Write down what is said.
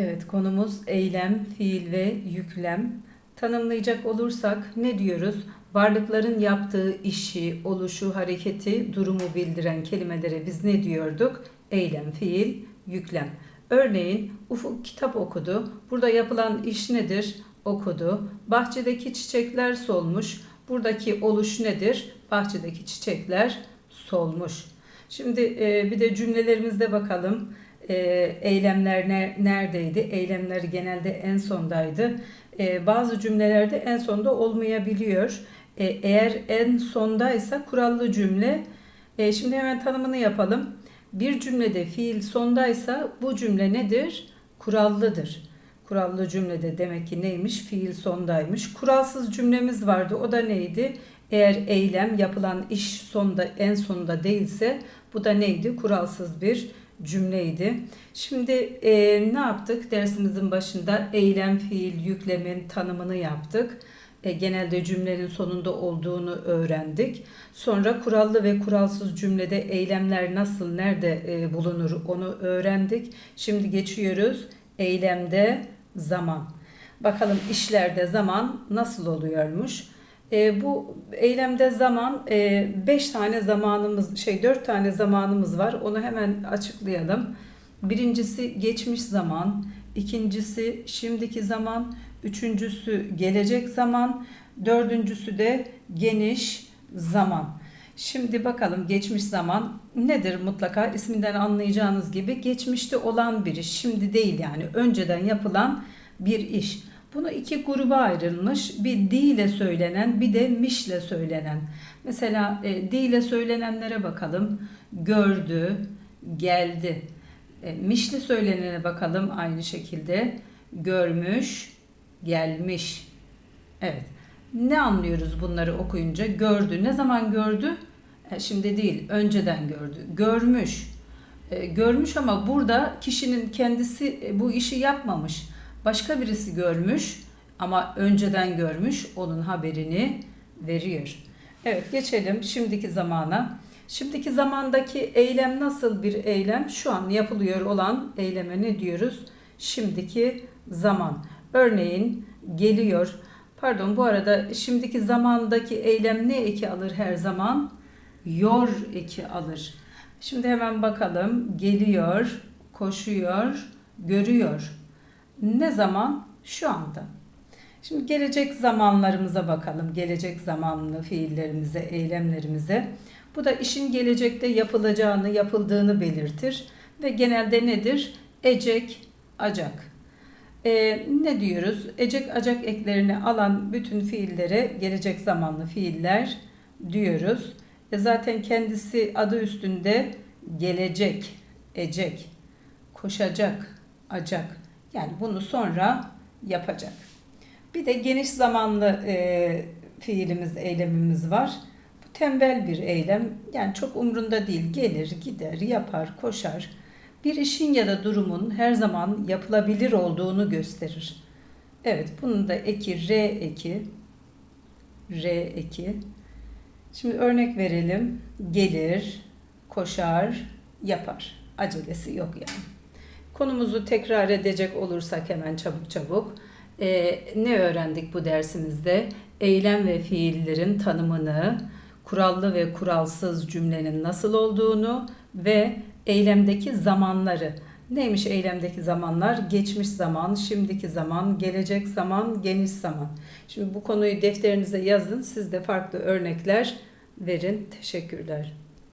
Evet, konumuz eylem, fiil ve yüklem. Tanımlayacak olursak ne diyoruz? Varlıkların yaptığı işi, oluşu, hareketi, durumu bildiren kelimelere biz ne diyorduk? Eylem, fiil, yüklem. Örneğin Ufuk kitap okudu. Burada yapılan iş nedir? Okudu. Bahçedeki çiçekler solmuş. Buradaki oluş nedir? Bahçedeki çiçekler solmuş. Şimdi e, bir de cümlelerimizde bakalım. E, eylemler ne, neredeydi? Eylemler genelde en sondaydı. E, bazı cümlelerde en sonda olmayabiliyor. E, eğer en sondaysa kurallı cümle. E, şimdi hemen tanımını yapalım. Bir cümlede fiil sondaysa bu cümle nedir? Kurallıdır. Kurallı cümlede demek ki neymiş? Fiil sondaymış. Kuralsız cümlemiz vardı. O da neydi? Eğer eylem yapılan iş sonda en sonda değilse bu da neydi? Kuralsız bir cümleydi. Şimdi e, ne yaptık? Dersimizin başında eylem, fiil, yüklemin tanımını yaptık. E, genelde cümlenin sonunda olduğunu öğrendik. Sonra kurallı ve kuralsız cümlede eylemler nasıl, nerede e, bulunur onu öğrendik. Şimdi geçiyoruz eylemde zaman. Bakalım işlerde zaman nasıl oluyormuş? E, bu eylemde zaman 5 e, tane zamanımız şey 4 tane zamanımız var. Onu hemen açıklayalım. Birincisi geçmiş zaman, ikincisi şimdiki zaman, üçüncüsü gelecek zaman, dördüncüsü de geniş zaman. Şimdi bakalım geçmiş zaman nedir mutlaka isminden anlayacağınız gibi geçmişte olan bir iş. Şimdi değil yani önceden yapılan bir iş. Bunu iki gruba ayrılmış. Bir di ile söylenen, bir de mişle söylenen. Mesela e, di ile söylenenlere bakalım. Gördü, geldi. E, mişle söylenene bakalım aynı şekilde. Görmüş, gelmiş. Evet. Ne anlıyoruz bunları okuyunca? Gördü. Ne zaman gördü? E, şimdi değil, önceden gördü. Görmüş. E, görmüş ama burada kişinin kendisi e, bu işi yapmamış Başka birisi görmüş ama önceden görmüş onun haberini veriyor. Evet geçelim şimdiki zamana. Şimdiki zamandaki eylem nasıl bir eylem? Şu an yapılıyor olan eyleme ne diyoruz? Şimdiki zaman. Örneğin geliyor. Pardon bu arada şimdiki zamandaki eylem ne eki alır her zaman? Yor eki alır. Şimdi hemen bakalım. Geliyor, koşuyor, görüyor. Ne zaman? Şu anda. Şimdi gelecek zamanlarımıza bakalım. Gelecek zamanlı fiillerimize, eylemlerimize. Bu da işin gelecekte yapılacağını, yapıldığını belirtir. Ve genelde nedir? Ecek, acak. Ee, ne diyoruz? Ecek, acak eklerini alan bütün fiillere gelecek zamanlı fiiller diyoruz. E zaten kendisi adı üstünde gelecek, ecek, koşacak, acak. Yani bunu sonra yapacak. Bir de geniş zamanlı e, fiilimiz, eylemimiz var. Bu tembel bir eylem. Yani çok umrunda değil. Gelir, gider, yapar, koşar. Bir işin ya da durumun her zaman yapılabilir olduğunu gösterir. Evet, bunun da eki R eki. R eki. Şimdi örnek verelim. Gelir, koşar, yapar. Acelesi yok yani. Konumuzu tekrar edecek olursak hemen çabuk çabuk. Ee, ne öğrendik bu dersimizde? Eylem ve fiillerin tanımını, kurallı ve kuralsız cümlenin nasıl olduğunu ve eylemdeki zamanları. Neymiş eylemdeki zamanlar? Geçmiş zaman, şimdiki zaman, gelecek zaman, geniş zaman. Şimdi bu konuyu defterinize yazın. Siz de farklı örnekler verin. Teşekkürler.